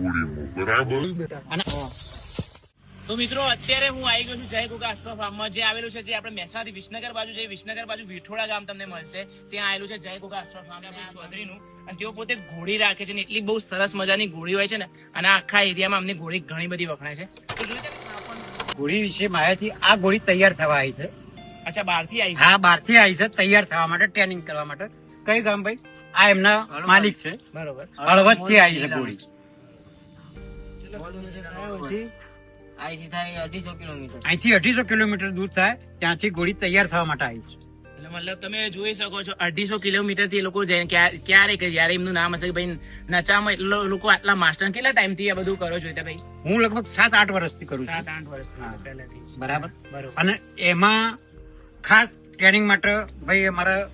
ગોળીમાં બરાબર તો મિત્રો અત્યારે હું આવી ગયો છું જય ગોગા અશ્વ ફાર્મમાં જે આવેલું છે જે આપણે મહેસાણાથી વિસનગર બાજુ છે વિસનગર બાજુ વિઠોડા ગામ તમને મળશે. ત્યાં આવેલું છે જય ગોગા અશ્વ ફાર્મ આપણે ચૌધરીનું. અને તેઓ પોતે ઘોડી રાખે છે ને એટલી બહુ સરસ મજાની ઘોડી હોય છે ને અને આખા એરિયામાં અમને ઘોડી ઘણી બધી વખણાય છે. ઘોડી વિશે માહિતી આ ઘોડી તૈયાર થવા આવી છે. અચ્છા બહારથી આવી હા બારથી આવી છે તૈયાર થવા માટે ટ્રેનિંગ કરવા માટે. કઈ ગામ ભાઈ? આ એમના માલિક છે. બરોબર. હળવદથી આવી છે ગોળી અહીંથી અઢીસો કિલોમીટર. દૂર થાય ત્યાંથી ગોળી તૈયાર થવા માટે આવી છે. મતલબ તમે જોઈ શકો છો અઢીસો કિલોમીટરથી લોકો ક્યારે ક્યારે જયારે એમનું નામ હશે કે ભાઈ નચામાં એટલો લોકો આટલા માસ્ટર કેટલા ટાઈમથી આ બધું કરો છો એટલે ભાઈ? હું લગભગ સાત આઠ વર્ષથી કરું છું. સાત આઠ વર્ષ પહેલાથી બરાબર? બરોબર. અને એમાં ખાસ ટ્રેનિંગ માટે ભાઈ અમારા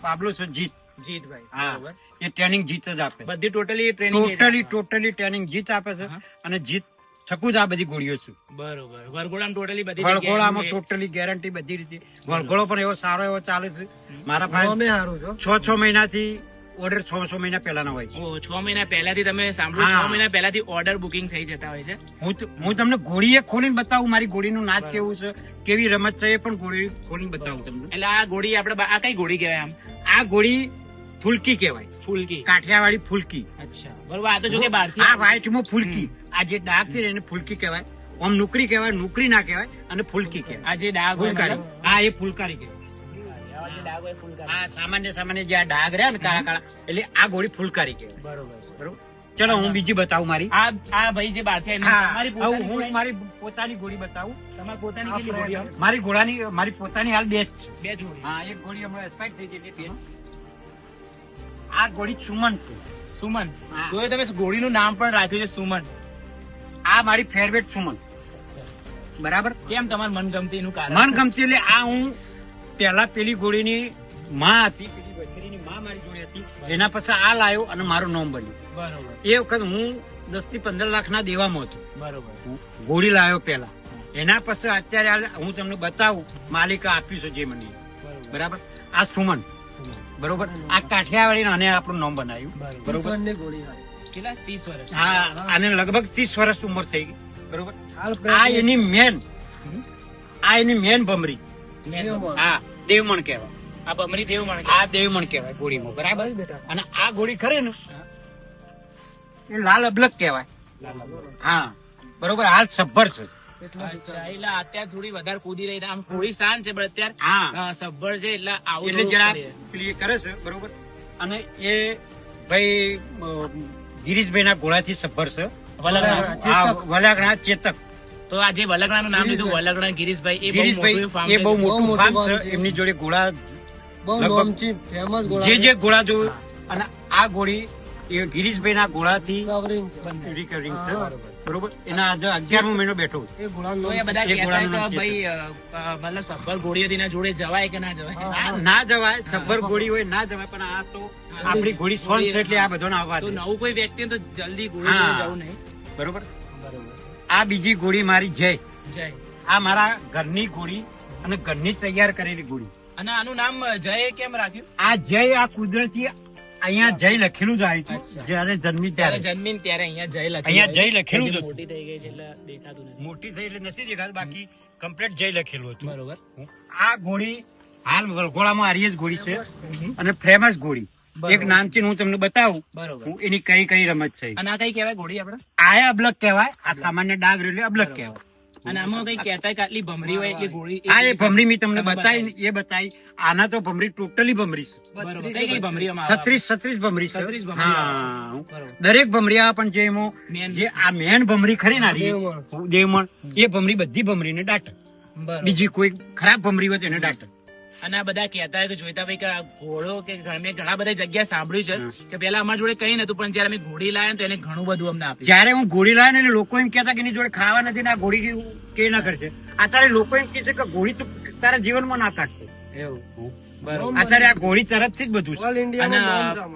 પાબલો છે જીત. જીતભાઈ હા. બરોબર. એ ટ્રેનિંગ જીત જ આપે. બધી totally training totally totally training જીત આપે છે અને જીત થકું જ આ બધી ગોળીઓ છે. બરોબર. વરઘોડામાં ટોટલી બધી વરઘોડામાં ટોટલી ગેરંટી બધી રીતે. વરઘોડો પણ એવો સારો એવો ચાલે છે. મારા પાસે છ. છ મહિનાથી ઓર્ડર છ છ મહિના પહેલાના હોય છે. છ મહિના પહેલાથી તમે સાંભળો છ મહિના પહેલાથી ઓર્ડર બુકિંગ થઈ જતા હોય છે. હું હું તમને ગોળીએ ખોલીને બતાવું મારી ગોળીનું નાચ કેવું છે કેવી રમત છે એ પણ ગોળી ખોલીને બતાવું તમને. એટલે આ ગોળી આપણે આ કઈ ગોળી કહેવાય આમ? આ ગોળી ફુલકી કહેવાય. ફૂલકી. કાઠિયાવાડી ફૂલકી. અચ્છા. બરોબર આ તો જો કે બહારથી આ વ્હાઈટમાં ફુલકી. આ જે ડાઘ છે એને ફૂલકી કહેવાય. આમ નોકરી કહેવાય નોકરી ના કહેવાય અને ફૂલકી કહેવાય. આ જે ડાઘ ફૂલકારી. આ એ ફુલકારી કહેવાય. આ જે ડાઘ હોય ફૂલકારી. સામાન્ય સામાન્ય જે આ ડાઘ રહ્યા ને કાળા કાળા એટલે આ ગોળી ફુલકારી કહેવાય. બરોબર. બરોબર? ચલો હું બીજી બતાવું મારી. આ આ ભાઈ જે આવીને હા મારી પોતાની ગોળી બતાવું. તમારી પોતાની ગોળી મારી ઘોડાની મારી પોતાની હાલ બે બે જોડી હા એક ગોળી હમણાં એક્સપાયર થઈ ગઈ આ ગોળી સુમન છે. સુમન. જોયું તમે ગોળીનું નામ પણ રાખ્યું છે સુમન. આ મારી ફેવરેટ સુમન. બરાબર? કેમ તમારું મનગમતી એનું કારણ? મન ગમતી એટલે આ હું પેલા પેલી ગોળીની માં હતી પેલી વછેરીની માં મારી જોડે હતી. એના પછી આ લાયો અને મારું નામ બન્યું. બરોબર. એ વખત હું દસથી પંદર લાખ ના દેવામાં હતો. બરોબર. ગોળી લાવ્યો પેલા એના પછી અત્યારે હું તમને બતાવું માલિક આપ્યું છે જે મને. બરાબર? આ સુમન. બરોબર? આ કાઠિયાવાડી અને આપણું નામ બનાવ્યું. બરોબર. કેટલા? ત્રીસ વર્ષ. હા આને લગભગ ત્રીસ વર્ષ ઉંમર થઈ ગઈ. બરોબર? આ એની મેન આ એની મેન ભમરી. હા દેવમણ કહેવાય. આ ભમરી દેવમણ આ દેવમણ કહેવાય ગોળીમાં બરાબર? અને આ ગોળી ખરે ને એ લાલ અબલક કહેવાય. હા બરોબર? હાલ સભર છે. એટલે અત્યારે થોડી વધારે કૂદી રહી આમ થોડી શાંત છે પણ અત્યારે હા. છે એટલે આવું એટલે જરા. પેલી કરે છે બરોબર? અને એ ભાઈ ગિરીશભાઈ ના ગોળાથી સબ્બર છે. વલગણા. વલાગણા ચેતક. તો આ જે વલગણાનું નામ લીધું વલગણા ગિરીશભાઈ એ ગિરીશભાઈ એ બહુ મોટું ફાર્મ છે એમની જોડે ગોળા બહુ જે જે ગોળા જોયું અને આ ગોળી એ ગિરીશભાઈ ના ગોળાથી રિકવરિંગ છે. બરોબર. એના આજે અગિયારમો મહિનો બેઠો. એ મતલબ ગોળીઓ તેના જોડે જવાય કે ના જવાય? આ ના જવાય સફર ગોળી હોય ના જવાય પણ આ તો આપણી ગોળી સોન છે એટલે આ બધો આવવા નવું કોઈ વ્યક્તિ તો જલ્દી ગોળી જવું નહીં. બરોબર? બરોબર. આ બીજી ગોળી મારી જય. જય. આ મારા ઘરની ગોળી અને ઘરની તૈયાર કરેલી ગોળી. અને આનું નામ જય કેમ રાખ્યું? આ જય આ કુદરતી અહીંયા જય લખેલું જ આવ્યું જયારે જન્મી ત્યારે. જન્મી ત્યારે અહીંયા જય લખેલું અહીંયા જય લખેલું જ મોટી થઈ ગઈ છે એટલે દેખાતું નથી. મોટી થઈ એટલે નથી દેખાતું બાકી કમ્પ્લીટ જય લખેલું હતું. બરોબર. આ ગોળી હાલ આરી જ ગોળી છે. અને ફેમસ ગોળી. એક એક નામથી હું તમને બતાવું. બરોબર. હું એની કઈ કઈ રમત છે. અને આ કઈ કહેવાય ગોળી આપણે? આયા અબલક કહેવાય. આ સામાન્ય ડાગ રેલી અબલક કહેવાય. અને આમાં કઈ કહેતા આટલી ભમરી હોય એટલી ગોળી. આ એ ભમરી મેં તમને બતાવી. એ બતાવી. આના તો ભમરી ટોટલી ભમરી છે? છત્રીસ છત્રીસ ભમરી છે. 36 ભમરી આ દરેક ભમરીયા પણ જે એમાં જે આ મેન ભમરી ખરી ના દેવમણ. એ ભમરી બધી ભમરીને ને બરોબર. બીજી કોઈ ખરાબ ભમરી હોય તો એને દાટે. અને આ બધા કહેતા કે જોઈતા ભાઈ કે આ ઘોડો કે મેં ઘણા બધા જગ્યા સાંભળ્યું છે કે પેલા અમારા જોડે કઈ નતું પણ જયારે અમે ઘોડી લાયા તો એને ઘણું બધું અમને આપ્યું. જયારે હું ઘોડી લાયા ને એટલે લોકો એમ કહેતા કે એની જોડે ખાવા નથી ને આ ઘોડી કે ના કરશે. અત્યારે લોકો એમ કહે છે કે ઘોડી તો તારા જીવનમાં ના કાઢશે. એવું. અત્યારે આ ગોળી તરફથી જ બધું છે. અને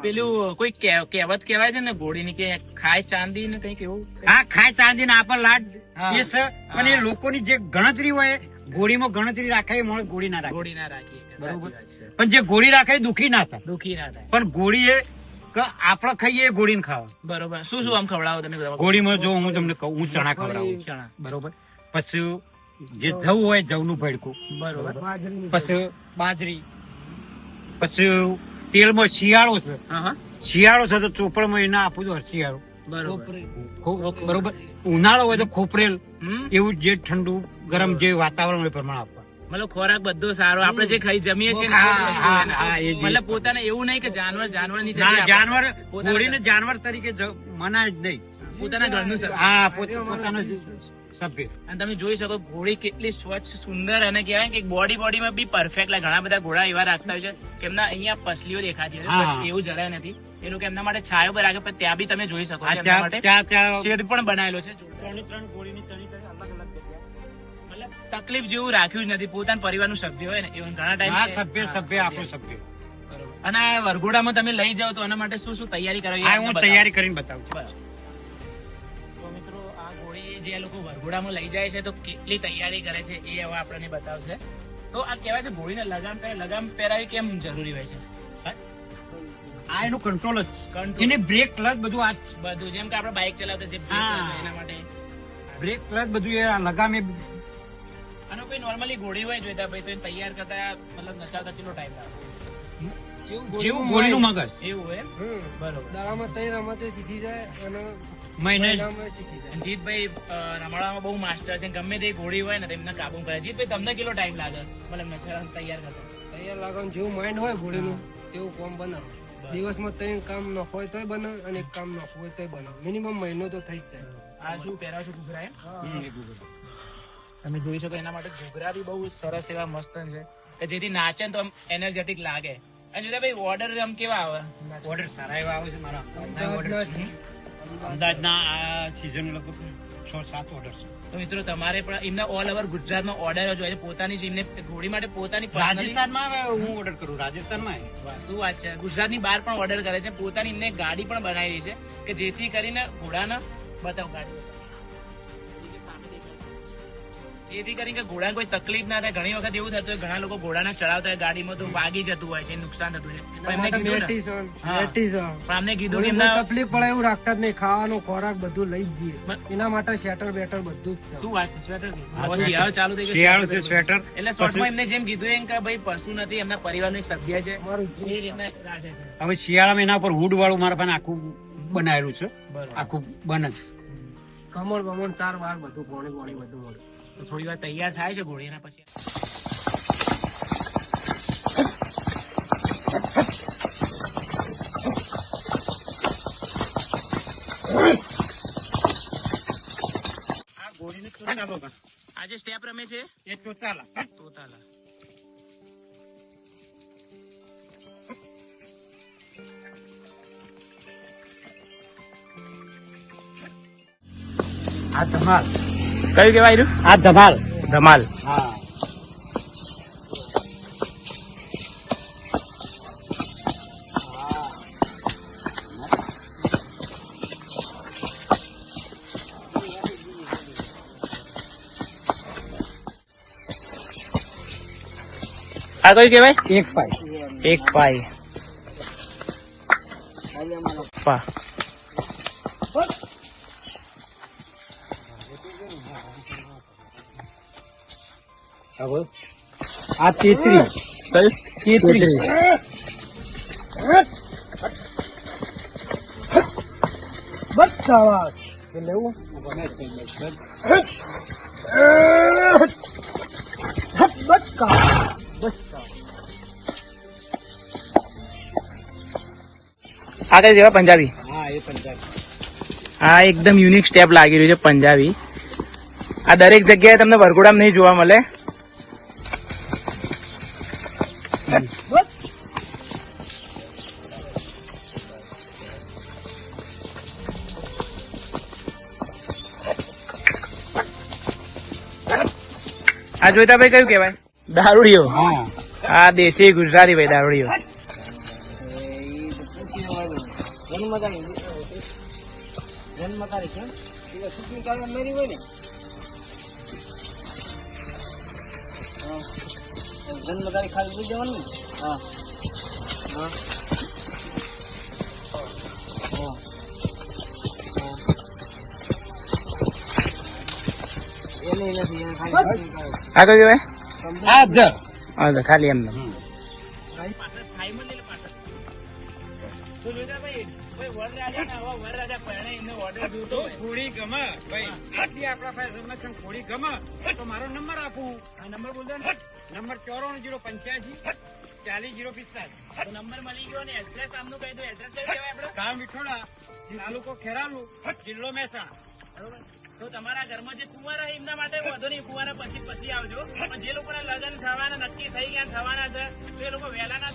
પેલું કોઈ કહેવ- કહેવત કહેવાય છે ને ઘોડીની કે ખાય ચાંદી ને કંઈક એવું? હા ખાય ચાંદી ના આપણ લાડ હા. એ છે. પણ એ લોકોની જે ગણતરી હોય ગોળીમાં ગણતરી રાખે માણસ ગોળી ના રાખે. ઘોડી ના રાખી બરોબર. પણ જે ગોળી રાખે દુખી ના થાય. દુખી ના થાય. પણ ગોળી એ આપડે આપણે ખાઈએ ગોળી ઘોડીને ખાવા. બરોબર. શું શું આમ ખવડાવો તમે? ઘોડીમાં જો હું તમને કહું હું ચણા ખવડાવું. ચણા. બરોબર? પછી જે જવું હોય જવનું ભડકું. બરોબર. પછી બાજરી. પછી તેલમાં શિયાળો છે. હા હા. શિયાળો છે તો ચોપડમાં એને આપું છું શિયાળો બરોબર. બરોબર? ઉનાળો હોય તો ખોપરેલ. એવું જે ઠંડુ ગરમ જે વાતાવરણ હોય પ્રમાણે આપવા. મતલબ ખોરાક બધો સારો. આપણે જે ખાઈ જમીએ છીએ. મતલબ પોતાને એવું નહીં કે જાનવર જાનવરની જાનવર ઘોડીને જાનવર તરીકે મનાય જ નહીં. પોતાના ઘરનું હા પોતાનું સભ્ય. અને તમે જોઈ શકો ઘોડી કેટલી સ્વચ્છ સુંદર અને કહેવાય કે બોડી બોડીમાં બી પરફેક્ટ લાગે ઘણા બધા ઘોડા એવા રાખતા હોય છે કે એમના અહીંયા પસલીઓ દેખાતી હોય એવું જરાય નથી. એ લોકો એમના માટે છાયો પર રાખે પણ ત્યાં બી તમે જોઈ શકો આ છો ત્યાં માટે શેડ પણ બનાવેલો છે. ત્રણ ત્રણ ઘોડીની તકલીફ જેવું રાખ્યું જ નથી. પોતાના પરિવારનું સભ્ય હોય ને એવું ઘણા ટાઈમ સભ્ય સભ્ય આપણું સભ્ય. અને આ વરઘોડામાં તમે લઈ જાઓ તો એના માટે શું શું તૈયારી કરાવી હું તૈયારી કરીને બતાવું છું. તો મિત્રો આ ઘોડી જે લોકો વરઘોડામાં લઈ જાય છે તો કેટલી તૈયારી કરે છે એ હવે આપણને બતાવશે. તો આ કહેવાય છે ગોળીને લગામ પહેરે લગામ પહેરાવી કેમ જરૂરી હોય છે? આ એનું કંટ્રોલ જ. એને બ્રેક ક્લચ બધું આ બધું જેમ કે આપણે બાઇક ચલાવતા જે એના માટે. બ્રેક ક્લચ બધું એ લગામ અને કોઈ નોર્મલી ઘોડી હોય જોઈતા ભાઈ તો એને તૈયાર કરતા મતલબ નચાવતા કેટલો ટાઈમ લાગે. જેવું ગોળીનું મગજ એવું એમ? બરોબર. દાડામાં ત્રણ રમતે શીખી જાય અને જીતભાઈ બહુ માસ્ટર છે. ગમે તે ઘોડી હોય ને તો એમને કાબુ કરે. જીતભાઈ તમને કેટલો ટાઈમ લાગે? મતલબ નચાવવા તૈયાર કરતા. તૈયાર લાગવાનું જેવું માઇન્ડ હોય ઘોડીનું તેવું ફોર્મ બનાવે. દિવસમાં ત્રણ કામ ન હોય તોય બનાવે અને એક કામ ન હોય તોય બનાવે મિનિમમ મહિનો તો થઈ જ જાય. આ શું પહેરાવ છું ઘૂઘરા એમ? તમે જોઈ શકો એના માટે ઘૂઘરા બી બહુ સરસ એવા મસ્ત છે. કે જેથી નાચે તો એનર્જેટિક લાગે. અને જોતા ભાઈ ઓર્ડર આમ કેવા આવે? ઓર્ડર સારા એવા આવે છે મારા. અમદાવાદના આ સિઝન લગભગ છ સાત ઓર્ડર છે. તો મિત્રો તમારે પણ એમના ઓલ ઓવર ગુજરાતમાં ઓર્ડર જ હોય છે. પોતાની એમને ઘોડી માટે પોતાની રાજસ્થાનમાં હું ઓર્ડર કરું? રાજસ્થાનમાં વાહ, શું વાત છે. ગુજરાતની બહાર પણ ઓર્ડર કરે છે. પોતાની એમને ગાડી પણ બનાવી છે કે જેથી કરીને ઘોડાના બતાવ ગાડી જેથી કરીને ઘોડા કોઈ તકલીફ ના થાય. ઘણી વખત એવું થતું હોય ઘણા લોકો ઘોડાને ચડાવતા હોય ગાડીમાં તો વાગી જતું હોય છે નુકસાન થતું છે. પણ અમને કીધું કે એમના તકલીફ પડે એવું રાખતા જ નહીં ખાવાનો ખોરાક બધું લઈ જ જઈએ. એના માટે સ્વેટર બેટર બધું શું વાત છે સ્વેટર શિયાળો ચાલુ થઈ ગયો શિયાળો છે સ્વેટર એટલે શોર્ટમાં એમને જેમ કીધું એમ કે ભાઈ પશુ નથી એમના પરિવારનો એક સભ્ય છે. એ રીતના રાખે છે. હવે શિયાળામાં એના પર હુડ વાળું મારા પાસે આખું બનાવેલું છે. આખું બને કમળ બમણ ચાર વાર બધું પોણી પોણી બધું મળે. તો થોડી વાર તૈયાર થાય છે ગોળી એના પછી. આજે સ્ટેપ રમે છે? એ તોતાલા. તોતાલા. આ ધમાલ. કયું કેવાય આ ધમાલ. ધમાલ. હા આ કયું કેવાય એક પાય. એક પાઈ પા આ તેત્રી તેત્રી બસ લેવું. આ કઈ જેવા પંજાબી? હા એ પંજાબ. આ એકદમ યુનિક સ્ટેપ લાગી રહ્યું છે પંજાબી. આ દરેક જગ્યાએ તમને વરઘોડામાં નહીં જોવા મળે. આ જોઈતા ભાઈ કયું કેવાય દારૂડિયો. હા આ દેશી ગુજરાતી ભાઈ દારૂડિયો. જન્મ તારીખ જન્મ તારીખ મેરી હોય ને જન્મ તારીખ ખાલી લઈ જવાની હા હા આગળ જોવે આ જ ખાલી એમ ઘોડી ગમે ભાઈ આપણા પાસે ઘોડી ગમે તો મારો નંબર આપું આ નંબર બોલજો ને. નંબર ચોરાણું જીરો પંચ્યાસી ચાલીસ જીરો પિસ્તાલીસ નંબર મળી ગયો ને એડ્રેસ આમનું કહી દો એડ્રેસ ગામ વિઠોડા, તાલુકો ખેરાલુ, જિલ્લો મહેસાણા બરોબર તો તમારા ઘરમાં જે કુંવારા એમના માટે વધુ નહીં, કુંવારા પછી પછી આવજો. પણ જે લોકોના લગ્ન થવાના, નક્કી થઈ ગયા, થવાના છે, તો લોકો વહેલાના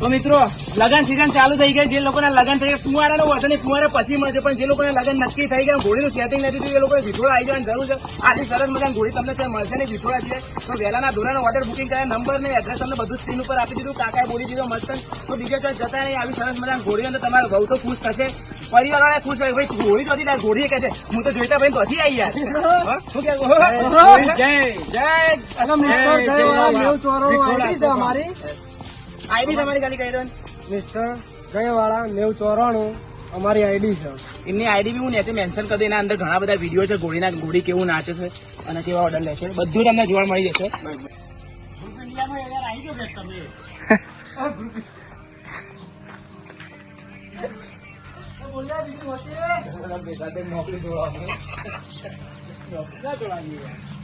તો મિત્રો, લગન સીઝન ચાલુ થઈ ગઈ જે લોકોના લગન થઈ ગયા, કુંવારાનો વધુ નહીં, કુંવારા પછી મળશે, પણ જે લોકોના લગન નક્કી થઈ ગયા, ઘોડીનું સેટિંગ નથી થયું એ લોકોને વિઠોળા આવી જવાની જરૂર છે. આટલી સરસ મજાની ઘોડી તમને ત્યાં મળશે નહીં, વિઠોળા છે. તો વહેલાના ધોરણ ઓર્ડર બુકિંગ કર્યા નંબર ને એડ્રેસ તમને બધું સ્ક્રીન ઉપર આપી દીધું. કાકાએ બોલી દીધો, મસ્ત તો બીજા તો જતા નહીં આવી સરસ મજાની ઘોડી તો તમારો બહુ તો ખુશ થશે. પરિવારવાળા ખુશ થાય ભાઈ ઘોડી તો હતી ઘોડી કહે છે હું તો જોઈતા ભાઈ તો હતી આવી યાર. શું? જય. જય. આઈડી તમારી ખાલી કહી દો મિસ્ટર ગયવાળા નેવ ચોરાણું અમારી આઈડી છે. એમની આઈડી બી હું નીચે મેન્શન કરી દઉં એના અંદર ઘણા બધા વીડિયો છે ઘોડીના ઘોડી કેવું નાચે છે અને કેવા ઓર્ડર લે છે. બધું તમને જોવા મળી જશે. નોકરી જોડવા